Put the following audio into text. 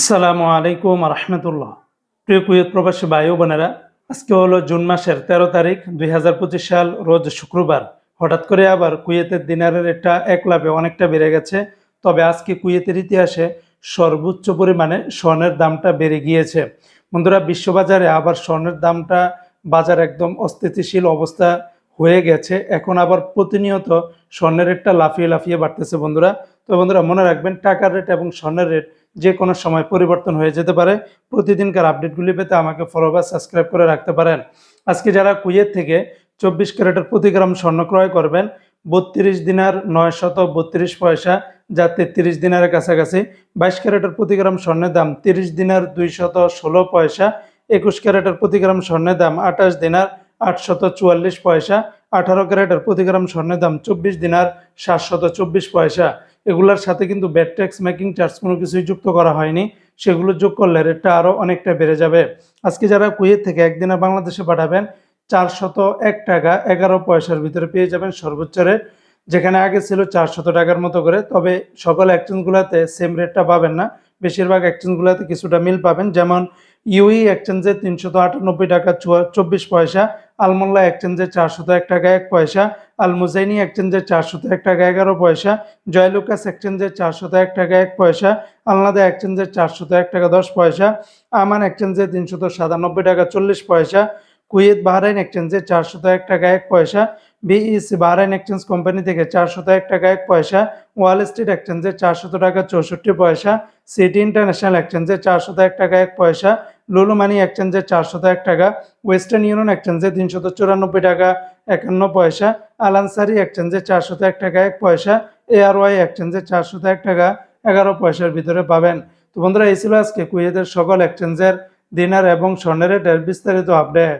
আসসালামু আলাইকুম রহমতুল্লাহ প্রিয় কুয়েত প্রবাসী ভাই বোনেরা, আজকে হলো জুন মাসের তেরো তারিখ, দুই হাজার পঁচিশ সাল, রোজ শুক্রবার। হঠাৎ করে আবার কুয়েতের দিনারের রেটটা এক লাভে অনেকটা বেড়ে গেছে, তবে আজকে কুয়েতের ইতিহাসে সর্বোচ্চ পরিমাণে স্বর্ণের দামটা বেড়ে গিয়েছে। বন্ধুরা, বিশ্ববাজারে আবার স্বর্ণের দামটা বাজার একদম অস্থিতিশীল অবস্থা হয়ে গেছে। এখন আবার প্রতিনিয়ত স্বর্ণের রেটটা লাফিয়ে লাফিয়ে বাড়তেছে বন্ধুরা। তো বন্ধুরা, মনে রাখবেন, টাকার রেট এবং স্বর্ণের রেট যে কোনো সময় পরিবর্তন হয়ে যেতে পারে। প্রতিদিনকার আপডেটগুলি পেতে আমাকে ফলো বা সাবস্ক্রাইব করে রাখতে পারেন। আজকে যারা কুয়েত থেকে চব্বিশ ক্যারেটের প্রতি গ্রাম স্বর্ণ ক্রয় করবেন, বত্রিশ দিনার নয় শত বত্রিশ পয়সা যা তেত্রিশ দিনারের কাছাকাছি। বাইশ ক্যারেটের প্রতি গ্রাম স্বর্ণের দাম তিরিশ দিনার দুই শত ষোলো পয়সা। একুশ ক্যারেটের প্রতি গ্রাম স্বর্ণের দাম আঠাশ দিনার আটশত চুয়াল্লিশ পয়সা। আঠারো ক্যারেটের প্রতি গ্রাম স্বর্ণের দাম চব্বিশ দিনার সাতশত চব্বিশ পয়সা। এগুলোর সাথে কিন্তু ব্যাট ট্যাক্স মেকিং চার্জ কোনো কিছুই যুক্ত করা হয়নি। সেগুলো যোগ করলে রেটটা আরও অনেকটা বেড়ে যাবে। আজকে যারা কুয়েত থেকে একদিনে বাংলাদেশে পাঠাবেন, চারশত এক টাকা এগারো পয়সার ভিতরে পেয়ে যাবেন সর্বোচ্চ রেট যেখানে আগে ছিল চারশত টাকার মতো করে। তবে সকল এক্সচেঞ্জগুলোতে সেম রেটটা পাবেন না। বেশিরভাগ এক্সচেঞ্জগুলোতে কিছুটা মিল পাবেন। যেমন ইউই এক্সচেঞ্জে তিনশত আটানব্বই টাকা চব্বিশ পয়সা, আলমোল্লা এক্সচেঞ্জে চারশত এক টাকা, এক পয়সা, আলমুজাইনি এক্সচেঞ্জে চারশত এক টাকা, এগারো পয়সা, জয়লুকাস এক্সচেঞ্জে চারশত এক টাকা, এক পয়সা, আলনাদা এক্সচেঞ্জে চারশত এক টাকা, দশ পয়সা, আমান এক্সচেঞ্জে তিনশত সাতানব্বই টাকা, চল্লিশ পয়সা কুয়েত বাহরাইন এক্সচেঞ্জে চারশত এক টাকা এক পয়সা, বিইসি বাহরাইন এক্সচেঞ্জ কোম্পানি থেকে চারশত এক টাকা এক পয়সা, ওয়াল স্ট্রিট এক্সচেঞ্জে চারশত টাকা চৌষট্টি পয়সা, সিটি ইন্টারন্যাশনাল এক্সচেঞ্জে চারশত এক টাকা এক পয়সা, লুলু মানি এক্সচেঞ্জে চারশত এক টাকা, ওয়েস্টার্ন ইউনিয়ন এক্সচেঞ্জে তিনশত চুরানব্বই টাকা একান্ন পয়সা, আলানসারি এক্সচেঞ্জে চারশত এক টাকা এক পয়সা, এআরওয়াই এক্সচেঞ্জে চারশত এক টাকা এগারো পয়সার ভিতরে পাবেন। তো বন্ধুরা, এই ছিল আজকে কুয়েতের সকল এক্সচেঞ্জের দিনার এবং স্বর্ণের রেটের বিস্তারিত আপডেট।